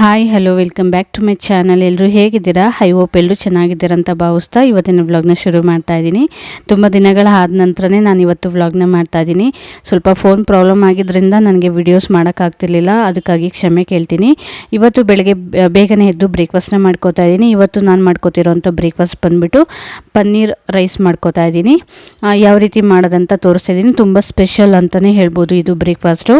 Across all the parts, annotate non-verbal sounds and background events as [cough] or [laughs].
Hi hello welcome back to my channel ಎಲ್ಲರೂ ಹೇಗಿದ್ದೀರಾ? I ಓಪ್ ಎಲ್ಲರೂ ಚೆನ್ನಾಗಿದ್ದೀರಾ ಅಂತ ಭಾವಿಸ್ತಾ ಇವತ್ತಿನ ವ್ಲಾಗ್ನ ಶುರು ಮಾಡ್ತಾ ಇದ್ದೀನಿ. ತುಂಬ ದಿನಗಳ ಆದ ನಂತರನೇ ನಾನು ಇವತ್ತು ವ್ಲಾಗ್ನ ಮಾಡ್ತಾ ಇದ್ದೀನಿ. ಸ್ವಲ್ಪ ಫೋನ್ ಪ್ರಾಬ್ಲಮ್ ಆಗಿದ್ದರಿಂದ ನನಗೆ ವಿಡಿಯೋಸ್ ಮಾಡೋಕ್ಕಾಗ್ತಿರ್ಲಿಲ್ಲ ಅದಕ್ಕಾಗಿ ಕ್ಷಮೆ ಕೇಳ್ತೀನಿ. ಇವತ್ತು ಬೆಳಗ್ಗೆ ಬೇಗನೆ ಎದ್ದು ಬ್ರೇಕ್ಫಾಸ್ಟ್ನ ಮಾಡ್ಕೋತಾ ಇದ್ದೀನಿ. ಇವತ್ತು ನಾನು ಮಾಡ್ಕೋತಿರೋಂಥ ಬ್ರೇಕ್ಫಾಸ್ಟ್ ಬಂದುಬಿಟ್ಟು ಪನ್ನೀರ್ ರೈಸ್ ಮಾಡ್ಕೋತಾ ಇದ್ದೀನಿ. ಯಾವ ರೀತಿ ಮಾಡೋದಂತ ತೋರಿಸ್ತಾ ಇದ್ದೀನಿ. ತುಂಬ ಸ್ಪೆಷಲ್ ಅಂತಲೇ ಹೇಳ್ಬೋದು ಇದು ಬ್ರೇಕ್ಫಾಸ್ಟು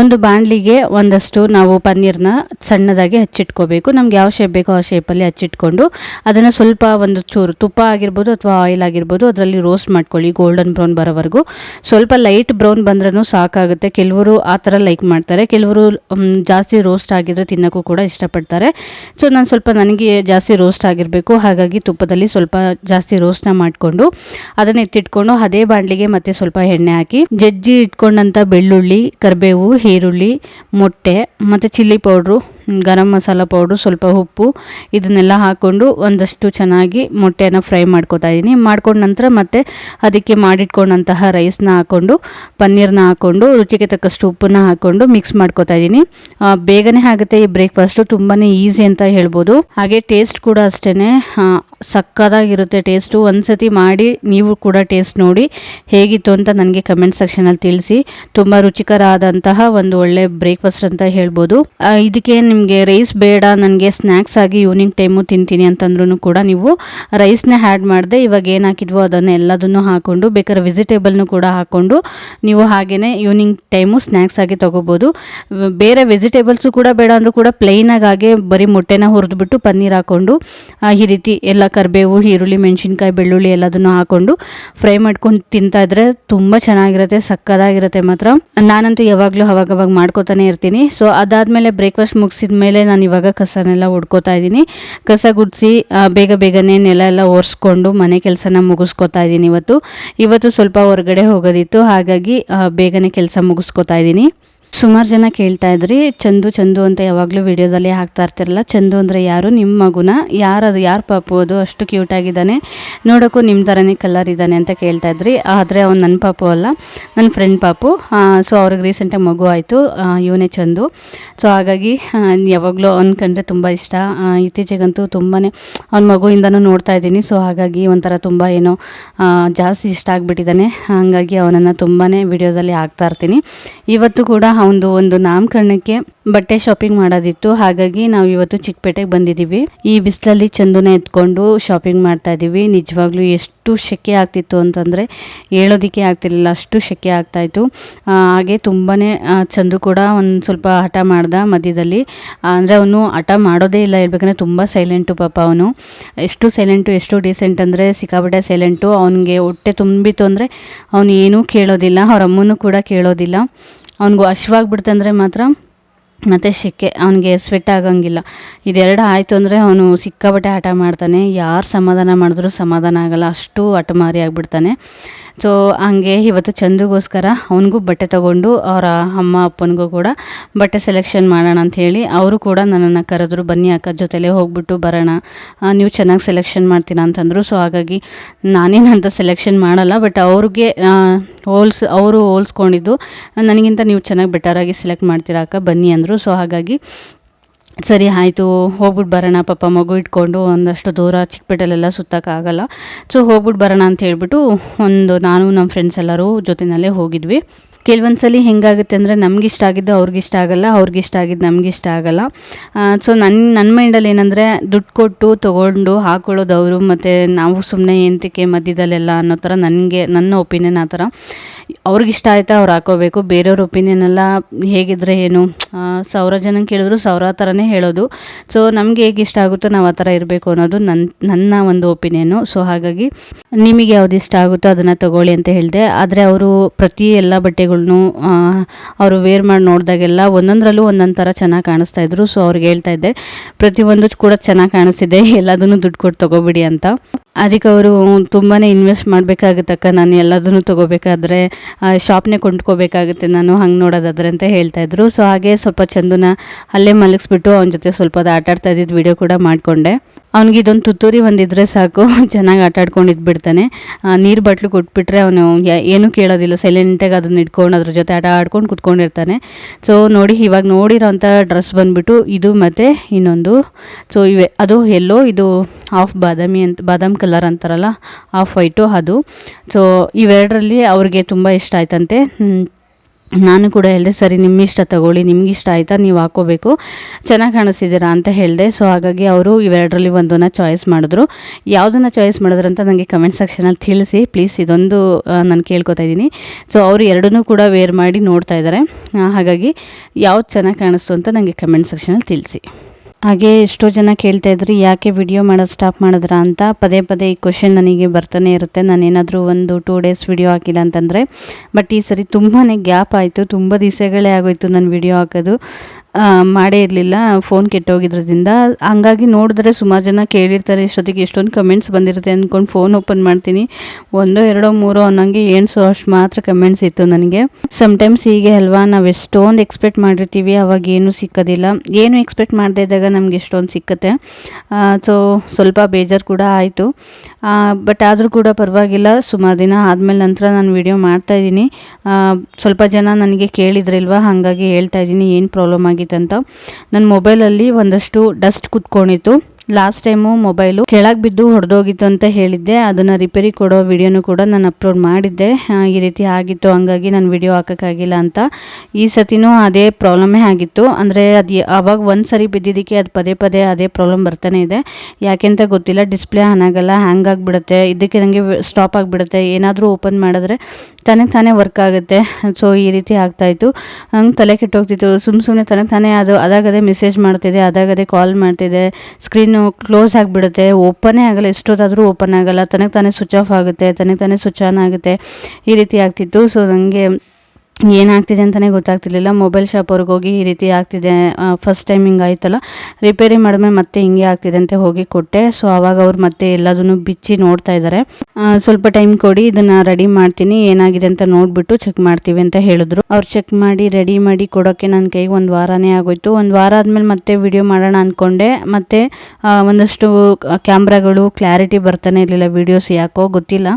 ಒಂದು ಬಾಣಲಿಗೆ ಒಂದಷ್ಟು ನಾವು ಪನ್ನೀರ್ನ ಸಣ್ಣದಾಗಿ ಹಚ್ಚಿಟ್ಕೋಬೇಕು. ನಮ್ಗೆ ಯಾವ ಶೇಪ್ ಬೇಕೋ ಆ ಶೇಪಲ್ಲಿ ಹಚ್ಚಿಟ್ಕೊಂಡು ಅದನ್ನು ಸ್ವಲ್ಪ ಒಂದು ಚೂರು ತುಪ್ಪ ಆಗಿರ್ಬೋದು ಅಥವಾ ಆಯಿಲ್ ಆಗಿರ್ಬೋದು ಅದರಲ್ಲಿ ರೋಸ್ಟ್ ಮಾಡ್ಕೊಳ್ಳಿ ಗೋಲ್ಡನ್ ಬ್ರೌನ್ ಬರೋವರೆಗೂ. ಸ್ವಲ್ಪ ಲೈಟ್ ಬ್ರೌನ್ ಬಂದ್ರೂ ಸಾಕಾಗುತ್ತೆ. ಕೆಲವರು ಆ ಥರ ಲೈಕ್ ಮಾಡ್ತಾರೆ. ಕೆಲವರು ಜಾಸ್ತಿ ರೋಸ್ಟ್ ಆಗಿದ್ರೆ ತಿನ್ನೋಕ್ಕೂ ಕೂಡ ಇಷ್ಟಪಡ್ತಾರೆ. ಸೊ ನಾನು ಸ್ವಲ್ಪ ನನಗೆ ಜಾಸ್ತಿ ರೋಸ್ಟ್ ಆಗಿರಬೇಕು. ಹಾಗಾಗಿ ತುಪ್ಪದಲ್ಲಿ ಸ್ವಲ್ಪ ಜಾಸ್ತಿ ರೋಸ್ಟ್ನ ಮಾಡಿಕೊಂಡು ಅದನ್ನು ಎತ್ತಿಟ್ಕೊಂಡು, ಅದೇ ಬಾಣಲಿಗೆ ಮತ್ತೆ ಸ್ವಲ್ಪ ಎಣ್ಣೆ ಹಾಕಿ ಜಜ್ಜಿ ಇಟ್ಕೊಂಡಂಥ ಬೆಳ್ಳುಳ್ಳಿ, ಕರಿಬೇವು ಈರುಳ್ಳಿ ಮೊಟ್ಟೆ ಮತ್ತು chilli powder. Garam masala powder ಸ್ವಲ್ಪ ಉಪ್ಪು, ಇದನ್ನೆಲ್ಲ ಹಾಕ್ಕೊಂಡು ಒಂದಷ್ಟು ಚೆನ್ನಾಗಿ ಮೊಟ್ಟೆನ ಫ್ರೈ ಮಾಡ್ಕೊತಾ ಇದ್ದೀನಿ ಮಾಡ್ಕೊಂಡ ನಂತರ ಮತ್ತೆ ಅದಕ್ಕೆ ಮಾಡಿಟ್ಕೊಂಡಂತಹ ರೈಸ್ನ ಹಾಕ್ಕೊಂಡು ಪನ್ನೀರ್ನ ಹಾಕ್ಕೊಂಡು ರುಚಿಗೆ ತಕ್ಕಷ್ಟು ಉಪ್ಪನ್ನ ಹಾಕ್ಕೊಂಡು ಮಿಕ್ಸ್ ಮಾಡ್ಕೊತಾ ಇದ್ದೀನಿ ಬೇಗನೆ ಆಗುತ್ತೆ ಈ ಬ್ರೇಕ್ಫಾಸ್ಟು ತುಂಬಾ ಈಸಿ ಅಂತ ಹೇಳ್ಬೋದು. ಹಾಗೆ ಟೇಸ್ಟ್ ಕೂಡ ಅಷ್ಟೇ ಸಕ್ಕದಾಗಿರುತ್ತೆ ಟೇಸ್ಟು ಒಂದ್ಸತಿ ಮಾಡಿ ನೀವು ಕೂಡ ಟೇಸ್ಟ್ ನೋಡಿ ಹೇಗಿತ್ತು ಅಂತ ನನಗೆ ಕಮೆಂಟ್ ಸೆಕ್ಷನಲ್ಲಿ ತಿಳಿಸಿ. ತುಂಬ ರುಚಿಕರವಾದಂತಹ ಒಂದು ಒಳ್ಳೆ ಬ್ರೇಕ್ಫಾಸ್ಟ್ ಅಂತ ಹೇಳ್ಬೋದು. ಇದಕ್ಕೆ ನಿಮಗೆ ರೈಸ್ ಬೇಡ, ನನಗೆ ಸ್ನ್ಯಾಕ್ಸ್ ಆಗಿ ಈವ್ನಿಂಗ್ ಟೈಮು ತಿಂತೀನಿ ಅಂತಂದ್ರೂ ಕೂಡ ನೀವು ರೈಸ್ನ ಆ್ಯಡ್ ಮಾಡಿದೆ ಇವಾಗ ಏನು ಹಾಕಿದ್ವೋ ಅದನ್ನು ಎಲ್ಲದನ್ನು ಹಾಕ್ಕೊಂಡು ಬೇಕಾದ್ರೆ ವೆಜಿಟೇಬಲ್ನು ಕೂಡ ಹಾಕ್ಕೊಂಡು ನೀವು ಹಾಗೆಯೇ ಈವ್ನಿಂಗ್ ಟೈಮು ಸ್ನ್ಯಾಕ್ಸ್ ಆಗಿ ತೊಗೋಬೋದು. ಬೇರೆ ವೆಜಿಟೇಬಲ್ಸು ಕೂಡ ಬೇಡ ಅಂದರೂ ಕೂಡ ಪ್ಲೈನಾಗಿ ಹಾಗೆ ಬರೀ ಮೊಟ್ಟೆನ ಹುರಿದ್ಬಿಟ್ಟು ಪನ್ನೀರ್ ಹಾಕ್ಕೊಂಡು ಈ ರೀತಿ ಎಲ್ಲ ಕರಿಬೇವು, ಈರುಳ್ಳಿ, ಮೆಣಸಿನ್ಕಾಯಿ, ಬೆಳ್ಳುಳ್ಳಿ ಎಲ್ಲದನ್ನು ಹಾಕ್ಕೊಂಡು ಫ್ರೈ ಮಾಡ್ಕೊಂಡು ತಿಂತಾ ಇದ್ರೆ ತುಂಬ ಚೆನ್ನಾಗಿರುತ್ತೆ ಸಕ್ಕದಾಗಿರುತ್ತೆ ಮಾತ್ರ. ನಾನಂತೂ ಯಾವಾಗಲೂ ಅವಾಗವಾಗ ಮಾಡ್ಕೋತಾನೆ ಇರ್ತೀನಿ. ಸೊ ಅದಾದಮೇಲೆ ಬ್ರೇಕ್ಫಾಸ್ಟ್ ಮುಗಿಸಿದ ಮೇಲೆ ನಾನು ಇವಾಗ ಕಸನೆಲ್ಲ ಹೊಡ್ಕೋತಾ ಇದ್ದೀನಿ. ಕಸ ಗುಡಿಸಿ ಬೇಗ ಬೇಗನೆ ನೆಲ ಎಲ್ಲ ಒರೆಸ್ಕೊಂಡು ಮನೆ ಕೆಲಸನ ಮುಗಿಸ್ಕೋತಾ ಇದ್ದೀನಿ ಇವತ್ತು. ಇವತ್ತು ಸ್ವಲ್ಪ ಹೊರಗಡೆ ಹೋಗೋದಿತ್ತು, ಹಾಗಾಗಿ ಬೇಗನೆ ಕೆಲಸ ಮುಗಿಸ್ಕೋತಾ ಇದ್ದೀನಿ. ಸುಮಾರು ಜನ ಕೇಳ್ತಾ ಇದ್ರಿ, ಚಂದು ಚಂದು ಅಂತ ಯಾವಾಗಲೂ ವಿಡಿಯೋದಲ್ಲಿ ಹಾಕ್ತಾ ಇರ್ತಿರಲ್ಲ, ಚಂದು ಅಂದರೆ ಯಾರು? ನಿಮ್ಮ ಮಗುನ? ಯಾರದು, ಯಾರು ಪಾಪು ಅದು? ಅಷ್ಟು ಕ್ಯೂಟ್ ಆಗಿದ್ದಾನೆ. ನೋಡೋಕ್ಕೂ ನಿಮ್ಮ ಥರನೇ ಕಲರ್ ಇದ್ದಾನೆ ಅಂತ ಕೇಳ್ತಾ ಇದ್ರಿ. ಆದರೆ ಅವ್ನು ನನ್ನ ಪಾಪು ಅಲ್ಲ ನನ್ನ ಫ್ರೆಂಡ್ ಪಾಪು. ಸೊ ಅವ್ರಿಗೆ ರೀಸೆಂಟಾಗಿ ಮಗು ಆಯಿತು. ಇವನೇ ಚಂದು. ಸೊ ಹಾಗಾಗಿ ಯಾವಾಗಲೂ ಅವ್ನ ಕಂಡ್ರೆ ತುಂಬ ಇಷ್ಟ. ಇತ್ತೀಚೆಗಂತೂ ತುಂಬಾ ಅವ್ನ ಮಗುವಿಂದನೂ ನೋಡ್ತಾ ಇದ್ದೀನಿ. ಸೊ ಹಾಗಾಗಿ ಒಂಥರ ತುಂಬ ಏನೋ ಜಾಸ್ತಿ ಇಷ್ಟ ಆಗಿಬಿಟ್ಟಿದ್ದಾನೆ. ಹಾಗಾಗಿ ಅವನನ್ನು ತುಂಬಾ ವಿಡಿಯೋದಲ್ಲಿ ಹಾಕ್ತಾ ಇರ್ತೀನಿ. ಇವತ್ತು ಕೂಡ ಅವನದು ಒಂದು ನಾಮಕರಣಕ್ಕೆ ಬಟ್ಟೆ ಶಾಪಿಂಗ್ ಮಾಡೋದಿತ್ತು. ಹಾಗಾಗಿ ನಾವು ಇವತ್ತು ಚಿಕ್ಕಪೇಟೆಗೆ ಬಂದಿದ್ದೀವಿ. ಈ ಬಿಸಿಲಲ್ಲಿ ಚಂದುನ ಎತ್ಕೊಂಡು ಶಾಪಿಂಗ್ ಮಾಡ್ತಾ ಇದ್ದೀವಿ. ನಿಜವಾಗ್ಲೂ ಎಷ್ಟು ಶೆಕೆ ಆಗ್ತಿತ್ತು ಅಂತಂದರೆ ಹೇಳೋದಕ್ಕೆ ಆಗ್ತಿರಲಿಲ್ಲ. ಅಷ್ಟು ಶೆಕೆ ಆಗ್ತಾಯಿತ್ತು ಹಾಗೆ ತುಂಬಾ ಚಂದು ಕೂಡ ಒಂದು ಸ್ವಲ್ಪ ಹಠ ಮಾಡ್ದ ಮಧ್ಯದಲ್ಲಿ. ಅಂದರೆ ಅವನು ಹಠ ಮಾಡೋದೇ ಇಲ್ಲ. ಹೇಳ್ಬೇಕಂದ್ರೆ ತುಂಬ ಸೈಲೆಂಟು ಪಾಪ ಅವನು. ಎಷ್ಟು ಸೈಲೆಂಟು ಎಷ್ಟು ಡೀಸೆಂಟ್ ಅಂದರೆ ಸಿಕ್ಕಾಪಟ್ಟೆ ಸೈಲೆಂಟು ಅವನಿಗೆ ಹೊಟ್ಟೆ ತುಂಬಿತ್ತು ಅಂದರೆ ಅವನು ಏನೂ ಕೇಳೋದಿಲ್ಲ. ಅವ್ರ ಅಮ್ಮನೂ ಕೂಡ ಕೇಳೋದಿಲ್ಲ. ಅವ್ನಿಗೂ ಹಶ್ವಾಗ್ಬಿಡ್ತಂದ್ರೆ ಮಾತ್ರ ಮತ್ತು ಸಿಕ್ಕೆ, ಅವನಿಗೆ ಸ್ವೆಟ್ ಆಗೋಂಗಿಲ್ಲ. ಇದೆರಡು ಆಯಿತು ಅಂದರೆ ಅವನು ಸಿಕ್ಕಾಪಟ್ಟೆ ಆಟ ಮಾಡ್ತಾನೆ. ಯಾರು ಸಮಾಧಾನ ಮಾಡಿದ್ರೂ ಸಮಾಧಾನ ಆಗಲ್ಲ. ಅಷ್ಟು ಹಠಮಾರಿ ಆಗಿಬಿಡ್ತಾನೆ. ಸೊ ಹಂಗೆ ಇವತ್ತು ಚಂದುಗೋಸ್ಕರ ಅವನಿಗೂ ಬಟ್ಟೆ ತಗೊಂಡು ಅವರ ಅಮ್ಮ ಅಪ್ಪನಿಗೂ ಕೂಡ ಬಟ್ಟೆ ಸೆಲೆಕ್ಷನ್ ಮಾಡೋಣ ಅಂತ ಹೇಳಿ ಅವರು ಕೂಡ ನನ್ನನ್ನು ಕರೆದ್ರು, ಬನ್ನಿ ಅಕ್ಕ ಜೊತೆಲೇ ಹೋಗ್ಬಿಟ್ಟು ಬರೋಣ. ನೀವು ಚೆನ್ನಾಗಿ ಸೆಲೆಕ್ಷನ್ ಮಾಡ್ತೀರಾ ಅಂತಂದರು. ಸೊ ಹಾಗಾಗಿ ನಾನೇನಂತ ಸೆಲೆಕ್ಷನ್ ಮಾಡಲ್ಲ ಬಟ್ ಅವ್ರಿಗೆ ಹೋಲ್ಸ್, ಅವರು ಹೋಲ್ಸ್ಕೊಂಡಿದ್ದು, ನನಗಿಂತ ನೀವು ಚೆನ್ನಾಗಿ ಬೆಟರಾಗಿ ಸೆಲೆಕ್ಟ್ ಮಾಡ್ತೀರಾ ಅಕ್ಕ, ಬನ್ನಿ ಅಂದರು. ಸೊ ಹಾಗಾಗಿ ಸರಿ, ಆಯಿತು. ಹೋಗ್ಬಿಟ್ಟು ಬರೋಣ. ಪಾಪ ಮಗು ಇಟ್ಕೊಂಡು ಒಂದಷ್ಟು ದೂರ ಚಿಕ್ಕಪೇಟೆಲೆಲ್ಲ ಸುತ್ತಕ್ಕಾಗಲ್ಲ ಸೊ ಹೋಗ್ಬಿಟ್ಟು ಬರೋಣ ಅಂತ ಹೇಳಿಬಿಟ್ಟು ಒಂದು, ನಾನು ನಮ್ಮ ಫ್ರೆಂಡ್ಸ್ ಎಲ್ಲರೂ ಜೊತೆಯಲ್ಲೇ ಹೋಗಿದ್ವಿ. ಕೆಲವೊಂದು ಸಲ ಹೆಂಗಾಗುತ್ತೆ ಅಂದರೆ ನಮ್ಗೆ ಇಷ್ಟ ಆಗಿದ್ದು ಅವ್ರಿಗೆ ಇಷ್ಟ ಆಗಲ್ಲ ಅವ್ರಿಗೆ ಇಷ್ಟ ಆಗಿದ್ದು ನಮ್ಗೆ ಇಷ್ಟ ಆಗಲ್ಲ ಸೊ ನನ್ನ ನನ್ನ ಮೈಂಡಲ್ಲಿ ಏನಂದರೆ ದುಡ್ಡು ಕೊಟ್ಟು ತೊಗೊಂಡು ಹಾಕೊಳ್ಳೋದು ಅವರು, ಮತ್ತು ನಾವು ಸುಮ್ಮನೆ ಎಂತಕ್ಕೆ ಮಧ್ಯದಲ್ಲೆಲ್ಲ ಅನ್ನೋ ಥರ ನನಗೆ, ನನ್ನ ಒಪಿನಿಯನ್ ಆ ಥರ. ಅವ್ರಿಗೆ ಇಷ್ಟ ಆಯ್ತಾ ಅವ್ರು ಹಾಕೋಬೇಕು. ಬೇರೆಯವ್ರ ಒಪಿನಿಯನ್ ಎಲ್ಲ ಹೇಗಿದ್ರೆ ಏನು? ಸಾವಿರ ಜನ ಕೇಳಿದ್ರು ಸಾವಿರ ಥರನೇ ಹೇಳೋದು. ಸೊ ನಮಗೆ ಹೇಗೆ ಇಷ್ಟ ಆಗುತ್ತೋ ನಾವು ಆ ಥರ ಇರಬೇಕು ಅನ್ನೋದು ನನ್ನ ನನ್ನ ಒಂದು ಒಪಿನಿಯನ್ನು ಸೊ ಹಾಗಾಗಿ ನಿಮಗೆ ಯಾವ್ದು ಇಷ್ಟ ಆಗುತ್ತೋ ಅದನ್ನು ತಗೊಳ್ಳಿ ಅಂತ ಹೇಳಿದೆ. ಆದರೆ ಅವರು ಪ್ರತಿ ಎಲ್ಲ ಅವರು ವೇರ್ ಮಾಡಿ ನೋಡಿದಾಗೆಲ್ಲ ಒಂದೊಂದರಲ್ಲೂ ಒಂದೊಂದು ಥರ ಚೆನ್ನಾಗಿ ಕಾಣಿಸ್ತಾ ಇದ್ರು. ಸೊ ಅವ್ರಿಗೆ ಹೇಳ್ತಾ ಇದ್ದೆ, ಪ್ರತಿಯೊಂದು ಕೂಡ ಚೆನ್ನಾಗಿ ಕಾಣಿಸ್ತಿದೆ, ಎಲ್ಲದನ್ನು ದುಡ್ಡು ಕೊಟ್ಟು ತಗೋಬಿಡಿ ಅಂತ. ಅದಕ್ಕೆ ಅವರು ತುಂಬಾ ಇನ್ವೆಸ್ಟ್ ಮಾಡಬೇಕಾಗತ್ತಕ್ಕ. ನಾನು ಎಲ್ಲದನ್ನು ತೊಗೋಬೇಕಾದ್ರೆ ಶಾಪ್ನೇ ಕೊಂಡ್ಕೋಬೇಕಾಗುತ್ತೆ. ನಾನು ಹಂಗೆ ನೋಡೋದಾದ್ರೆ ಅಂತ ಹೇಳ್ತಾಯಿದ್ರು ಸೊ ಹಾಗೆ ಸ್ವಲ್ಪ ಚಂದನ ಅಲ್ಲೇ ಮಲಗಿಸ್ಬಿಟ್ಟು ಅವನ ಜೊತೆ ಸ್ವಲ್ಪ ಅದು ಆಟ ಆಡ್ತಾ ಇದ್ದಿದ್ದು ವಿಡಿಯೋ ಕೂಡ ಮಾಡಿಕೊಂಡೆ. ಅವ್ನಿಗೆ ಇದೊಂದು ತುತ್ತೂರಿ ಒಂದಿದ್ರೆ ಸಾಕು. [laughs] ಚೆನ್ನಾಗಿ ಆಟ ಆಡ್ಕೊಂಡು ಇದ್ಬಿಡ್ತಾನೆ ನೀರು ಬಟ್ಲು ಕೊಟ್ಬಿಟ್ರೆ ಅವನು ಏನೂ ಕೇಳೋದಿಲ್ಲ. ಸೈಲೆಂಟಾಗಿ ಅದನ್ನ ಇಟ್ಕೊಂಡು ಅದ್ರ ಜೊತೆ ಆಟ ಆಡ್ಕೊಂಡು ಕುತ್ಕೊಂಡಿರ್ತಾನೆ. ಸೊ ನೋಡಿ, ಇವಾಗ ನೋಡಿರೋಂಥ ಡ್ರೆಸ್ ಬಂದುಬಿಟ್ಟು ಇದು ಮತ್ತು ಇನ್ನೊಂದು. ಸೊ ಇವೆ. ಅದು ಎಲ್ಲೋ ಇದು ಆಫ್ ಬಾದಾಮಿ ಅಂತ, ಬಾದಾಮ್ ಕಲರ್ ಅಂತಾರಲ್ಲ ಆಫ್ ವೈಟು ಅದು. ಸೊ ಇವೆರಡರಲ್ಲಿ ಅವ್ರಿಗೆ ತುಂಬ ಇಷ್ಟ ಆಯ್ತಂತೆ. ನಾನು ಕೂಡ ಹೇಳಿದೆ, ಸರಿ ನಿಮ್ಮ ಇಷ್ಟ ತಗೊಳ್ಳಿ, ನಿಮ್ಗೆ ಇಷ್ಟ ಆಯಿತಾ, ನೀವು ಹಾಕೋಬೇಕು. ಚೆನ್ನಾಗಿ ಕಾಣಿಸ್ತಿದ್ದೀರಾ ಅಂತ ಹೇಳಿದೆ. ಸೊ ಹಾಗಾಗಿ ಅವರು ಇವೆರಡರಲ್ಲಿ ಒಂದನ್ನು ಚಾಯ್ಸ್ ಮಾಡಿದ್ರು. ಯಾವುದನ್ನು ಚಾಯ್ಸ್ ಮಾಡಿದ್ರು ಅಂತ ನನಗೆ ಕಮೆಂಟ್ ಸೆಕ್ಷನಲ್ಲಿ ತಿಳಿಸಿ ಪ್ಲೀಸ್ ಇದೊಂದು ನಾನು ಕೇಳ್ಕೊತಾ ಇದ್ದೀನಿ. ಸೊ ಅವರು ಎರಡನ್ನೂ ಕೂಡ ವೇರ್ ಮಾಡಿ ನೋಡ್ತಾ ಇದ್ದಾರೆ. ಹಾಗಾಗಿ ಯಾವ್ದು ಚೆನ್ನಾಗಿ ಕಾಣಿಸ್ತು ಅಂತ ನನಗೆ ಕಮೆಂಟ್ ಸೆಕ್ಷನಲ್ಲಿ ತಿಳಿಸಿ. ಹಾಗೆ ಎಷ್ಟೋ ಜನ ಕೇಳ್ತಾ ಇದ್ರಿ, ಯಾಕೆ ವಿಡಿಯೋ ಮಾಡೋದು ಸ್ಟಾಪ್ ಮಾಡಿದ್ರ ಅಂತ? ಪದೇ ಪದೇ ಈ ಕ್ವಶನ್ ನನಗೆ ಬರ್ತಾನೆ ಇರುತ್ತೆ. ನಾನು ಏನಾದರೂ ಒಂದು ಟೂ ಡೇಸ್ ವಿಡಿಯೋ ಹಾಕಿಲ್ಲ ಅಂತಂದರೆ. ಬಟ್ ಈ ಸರಿ ತುಂಬಾ ಗ್ಯಾಪ್ ಆಯಿತು. ತುಂಬ ದಿವಸಗಳೇ ಆಗೋಯ್ತು ನಾನು ವಿಡಿಯೋ ಹಾಕೋದು. ಮಾಡೇ ಇರಲಿಲ್ಲ ಫೋನ್ ಕೆಟ್ಟೋಗಿದ್ರದಿಂದ. ಹಂಗಾಗಿ ನೋಡಿದ್ರೆ ಸುಮಾರು ಜನ ಕೇಳಿರ್ತಾರೆ, ಇಷ್ಟೊತ್ತಿಗೆ ಎಷ್ಟೊಂದು ಕಮೆಂಟ್ಸ್ ಬಂದಿರುತ್ತೆ ಅಂದ್ಕೊಂಡು ಫೋನ್ ಓಪನ್ ಮಾಡ್ತೀನಿ. ಒಂದೋ, ಎರಡೋ, ಮೂರೋ ಅನ್ನೋಂಗೆ ಸೊ ಅಷ್ಟು ಮಾತ್ರ ಕಮೆಂಟ್ಸ್ ಇತ್ತು ನನಗೆ. ಸಮಟೈಮ್ಸ್ ಹೀಗೆ ಅಲ್ವಾ, ನಾವು ಎಷ್ಟೊಂದು ಎಕ್ಸ್ಪೆಕ್ಟ್ ಮಾಡಿರ್ತೀವಿ, ಅವಾಗ ಏನೂ ಸಿಕ್ಕೋದಿಲ್ಲ. ಏನು ಎಕ್ಸ್ಪೆಕ್ಟ್ ಮಾಡದೇ ಇದ್ದಾಗ ನಮ್ಗೆ ಎಷ್ಟೊಂದು ಸಿಕ್ಕತ್ತೆ. ಸೊ ಸ್ವಲ್ಪ ಬೇಜಾರು ಕೂಡ ಆಯಿತು. ಬಟ್ ಆದರೂ ಕೂಡ ಪರವಾಗಿಲ್ಲ, ಸುಮಾರು ದಿನ ಆದಮೇಲೆ ನಂತರ ನಾನು ವಿಡಿಯೋ ಮಾಡ್ತಾಯಿದ್ದೀನಿ ಸ್ವಲ್ಪ ಜನ ನನಗೆ ಕೇಳಿದ್ರಿಲ್ವಾ, ಹಾಗಾಗಿ ಹೇಳ್ತಾ ಇದ್ದೀನಿ, ಏನು ಪ್ರಾಬ್ಲಮ್ ಆಗಿತ್ತು ಅಂತ ನನ್ನ ಮೊಬೈಲಲ್ಲಿ ಒಂದಷ್ಟು ಡಸ್ಟ್ ಕುತ್ಕೊಂಡಿತ್ತು. ಲಾಸ್ಟ್ ಟೈಮು ಮೊಬೈಲು ಕೆಳಗೆ ಬಿದ್ದು ಹೊಡೆದೋಗಿತ್ತು ಅಂತ ಹೇಳಿದ್ದೆ. ಅದನ್ನು ರಿಪೇರಿ ಕೊಡೋ ವಿಡಿಯೋನು ಕೂಡ ನಾನು ಅಪ್ಲೋಡ್ ಮಾಡಿದ್ದೆ. ಈ ರೀತಿ ಆಗಿತ್ತು. ಹಂಗಾಗಿ ನಾನು ವಿಡಿಯೋ ಹಾಕೋಕ್ಕಾಗಿಲ್ಲ ಅಂತ. ಈ ಸತಿನೂ ಅದೇ ಪ್ರಾಬ್ಲಮ್ಮೇ ಆಗಿತ್ತು. ಅಂದರೆ ಅದು ಆವಾಗ ಒಂದು ಸರಿ ಬಿದ್ದಿದ್ದಕ್ಕೆ ಅದು ಪದೇ ಪದೇ ಅದೇ ಪ್ರಾಬ್ಲಮ್ ಬರ್ತಾನೆ ಇದೆ. ಯಾಕೆಂತ ಗೊತ್ತಿಲ್ಲ. ಡಿಸ್ಪ್ಲೇ ಆನ್ ಆಗಲ್ಲ ಹ್ಯಾಂಗ್ ಆಗಿಬಿಡುತ್ತೆ. ಇದಕ್ಕೆ ನನಗೆ ಸ್ಟಾಪ್ ಆಗಿಬಿಡುತ್ತೆ. ಏನಾದರೂ ಓಪನ್ ಮಾಡಿದ್ರೆ ತಾನೇ ತಾನೇ ವರ್ಕ್ ಆಗುತ್ತೆ. ಸೊ ಈ ರೀತಿ ಆಗ್ತಾಯಿತ್ತು ಹಂಗೆ ತಲೆ ಕೆಟ್ಟೋಗ್ತಿತ್ತು. ಸುಮ್ಮ ಸುಮ್ಮನೆ ತಾನೇ ತಾನೇ ಅದು, ಅದಾಗದೇ ಮೆಸೇಜ್ ಮಾಡ್ತಿದೆ, ಅದಾಗದೇ ಕಾಲ್ ಮಾಡ್ತಿದೆ. ಸ್ಕ್ರೀನು ಕ್ಲೋಸ್ ಆಗಿಬಿಡುತ್ತೆ ಓಪನೇ ಆಗಲ್ಲ, ಎಷ್ಟೊತ್ತಾದರೂ ಓಪನ್ ಆಗಲ್ಲ, ತನಗೆ ತಾನೇ ಸ್ವಿಚ್ ಆಫ್ ಆಗುತ್ತೆ, ತನಗೆ ತಾನೇ ಸ್ವಿಚ್ ಆನ್ ಆಗುತ್ತೆ, ಈ ರೀತಿ ಆಗ್ತಿತ್ತು. ಸೊ ನನಗೆ ಏನಾಗ್ತಿದೆ ಅಂತಲೇ ಗೊತ್ತಾಗ್ತಿರ್ಲಿಲ್ಲ. ಮೊಬೈಲ್ ಶಾಪ್ ಹೋಗಿ ಈ ರೀತಿ ಆಗ್ತಿದೆ. ಫಸ್ಟ್ ಟೈಮ್ ಹಿಂಗೆ ಆಯ್ತಲ್ಲ. ರಿಪೇರಿ ಮಾಡಿದ್ಮೇಲೆ ಮತ್ತೆ ಹಿಂಗೆ ಆಗ್ತಿದೆ ಅಂತ ಹೋಗಿ ಕೊಟ್ಟೆ. ಸೊ ಆವಾಗ ಅವ್ರು ಮತ್ತೆ ಎಲ್ಲದನ್ನು ಬಿಚ್ಚಿ ನೋಡ್ತಾ ಇದ್ದಾರೆ ಸ್ವಲ್ಪ ಟೈಮ್ ಕೊಡಿ, ಇದನ್ನು ರೆಡಿ ಮಾಡ್ತೀನಿ. ಏನಾಗಿದೆ ಅಂತ ನೋಡಿಬಿಟ್ಟು ಚೆಕ್ ಮಾಡ್ತೀವಿ ಅಂತ ಹೇಳಿದ್ರು. ಅವ್ರು ಚೆಕ್ ಮಾಡಿ ರೆಡಿ ಮಾಡಿ ಕೊಡೋಕ್ಕೆ ನನ್ನ ಕೈಗೆ ಒಂದು ವಾರನೇ ಆಗೋಯ್ತು. ಒಂದು ವಾರ ಆದಮೇಲೆ ಮತ್ತೆ ವಿಡಿಯೋ ಮಾಡೋಣ ಅಂದ್ಕೊಂಡೆ ಮತ್ತೆ ಒಂದಷ್ಟು ಕ್ಯಾಮ್ರಾಗಳು ಕ್ಲಾರಿಟಿ ಬರ್ತಾನೆ ಇರಲಿಲ್ಲ ವೀಡಿಯೋಸ್ ಯಾಕೋ ಗೊತ್ತಿಲ್ಲ.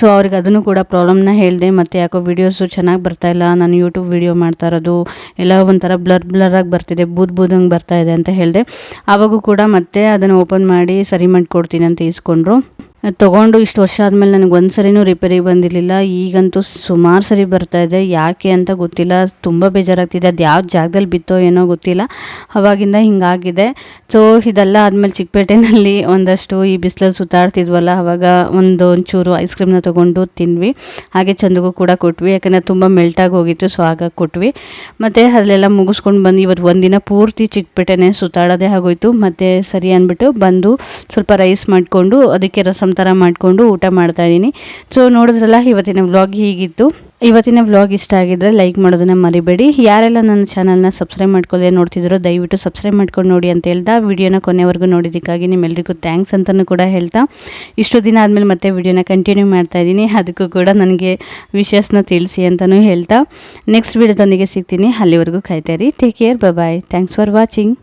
ಸೊ ಅವ್ರಿಗೆ ಅದನ್ನು ಕೂಡ ಪ್ರಾಬ್ಲಮ್ನ ಹೇಳಿದೆ. ಮತ್ತು ಯಾಕೋ ವೀಡಿಯೋಸು ಚೆನ್ನಾಗಿ ಬರ್ತಾ ಇಲ್ಲ ನಾನು ಯೂಟ್ಯೂಬ್ ವೀಡಿಯೋ ಮಾಡ್ತಾ ಇರೋದು, ಎಲ್ಲ ಒಂಥರ ಬ್ಲರ್ ಬ್ಲರಾಗಿ ಬರ್ತಿದೆ, ಬೂದ್ ಬೂದಂಗೆ ಬರ್ತಾ ಇದೆ ಅಂತ ಹೇಳಿದೆ. ಆವಾಗೂ ಕೂಡ ಮತ್ತೆ ಅದನ್ನು ಓಪನ್ ಮಾಡಿ ಸರಿ ಮಾಡಿಕೊಡ್ತೀನಿ ಅಂತ ಇಸ್ಕೊಂಡ್ರು. ತೊಗೊಂಡು ಇಷ್ಟು ವರ್ಷ ಆದಮೇಲೆ ನನಗೆ ಒಂದು ಸರಿನೂ ರಿಪೇರಿ ಬಂದಿರಲಿಲ್ಲ. ಈಗಂತೂ ಸುಮಾರು ಸರಿ ಬರ್ತಾ ಇದೆ. ಯಾಕೆ ಅಂತ ಗೊತ್ತಿಲ್ಲ. ತುಂಬ ಬೇಜಾರಾಗ್ತಿದೆ. ಅದು ಯಾವ ಜಾಗದಲ್ಲಿ ಬಿತ್ತೋ ಏನೋ ಗೊತ್ತಿಲ್ಲ. ಅವಾಗಿಂದ ಹಿಂಗಾಗಿದೆ. ಸೊ ಇದೆಲ್ಲ ಆದಮೇಲೆ ಚಿಕ್ಕಪೇಟೆನಲ್ಲಿ ಒಂದಷ್ಟು ಈ ಬಿಸಿಲಲ್ಲಿ ಸುತ್ತಾಡ್ತಿದ್ವಲ್ಲ, ಅವಾಗ ಒಂದು ಒಂಚೂರು ಐಸ್ ಕ್ರೀಮ್ನ ತೊಗೊಂಡು ತಿಂದ್ವಿ. ಹಾಗೆ ಚಂದಗೂ ಕೂಡ ಕೊಟ್ವಿ. ಯಾಕಂದರೆ ತುಂಬ ಮೆಲ್ಟಾಗಿ ಹೋಗಿತ್ತು ಸೊ ಆಗ ಕೊಟ್ವಿ. ಮತ್ತು ಅಲ್ಲೆಲ್ಲ ಮುಗಿಸ್ಕೊಂಡು ಬಂದು ಇವತ್ತು ಒಂದಿನ ಪೂರ್ತಿ ಚಿಕ್ಕಪೇಟೆನೇ ಸುತ್ತಾಡೋದೇ ಆಗೋಯ್ತು. ಮತ್ತು ಸರಿ ಅಂದ್ಬಿಟ್ಟು ಬಂದು ಸ್ವಲ್ಪ ರೈಸ್ ಮಾಡಿಕೊಂಡು ಅದಕ್ಕೆ ಥರ ಮಾಡಿಕೊಂಡು ಊಟ ಮಾಡ್ತಾ ಇದ್ದೀನಿ. ಸೊ ನೋಡಿದ್ರಲ್ಲ, ಇವತ್ತಿನ ವ್ಲಾಗ್ ಹೀಗಿತ್ತು. ಇವತ್ತಿನ ವ್ಲಾಗ್ ಇಷ್ಟ ಆಗಿದ್ರೆ ಲೈಕ್ ಮಾಡೋದನ್ನ ಮರಿಬೇಡಿ. ಯಾರೆಲ್ಲ ನನ್ನ ಚಾನಲ್ನ ಸಬ್ಸ್ಕ್ರೈಬ್ ಮಾಡ್ಕೊಳ್ಳದೆ ನೋಡ್ತಿದ್ರು ದಯವಿಟ್ಟು ಸಬ್ಸ್ಕ್ರೈಬ್ ಮಾಡ್ಕೊಂಡು ನೋಡಿ ಅಂತ ಹೇಳ್ತಾ, ವಿಡಿಯೋನ ಕೊನೆವರೆಗೂ ನೋಡಿದ್ದಕ್ಕಾಗಿ ನಿಮ್ಮೆಲ್ಲರಿಗೂ ಥ್ಯಾಂಕ್ಸ್ ಅಂತಲೂ ಕೂಡ ಹೇಳ್ತಾ. ಇಷ್ಟು ದಿನ ಆದಮೇಲೆ ಮತ್ತೆ ವಿಡಿಯೋನ ಕಂಟಿನ್ಯೂ ಮಾಡ್ತಾ ಇದ್ದೀನಿ. ಅದಕ್ಕೂ ಕೂಡ ನನಗೆ ವಿಷಯಸ್ನ ತಿಳಿಸಿ ಅಂತಲೂ ಹೇಳ್ತಾ. ನೆಕ್ಸ್ಟ್ ವಿಡಿಯೋದೊಂದಿಗೆ ಸಿಗ್ತೀನಿ. ಅಲ್ಲಿವರೆಗೂ ಕಾಯ್ತಾ ಇರಿ. Take care bye thanks for watching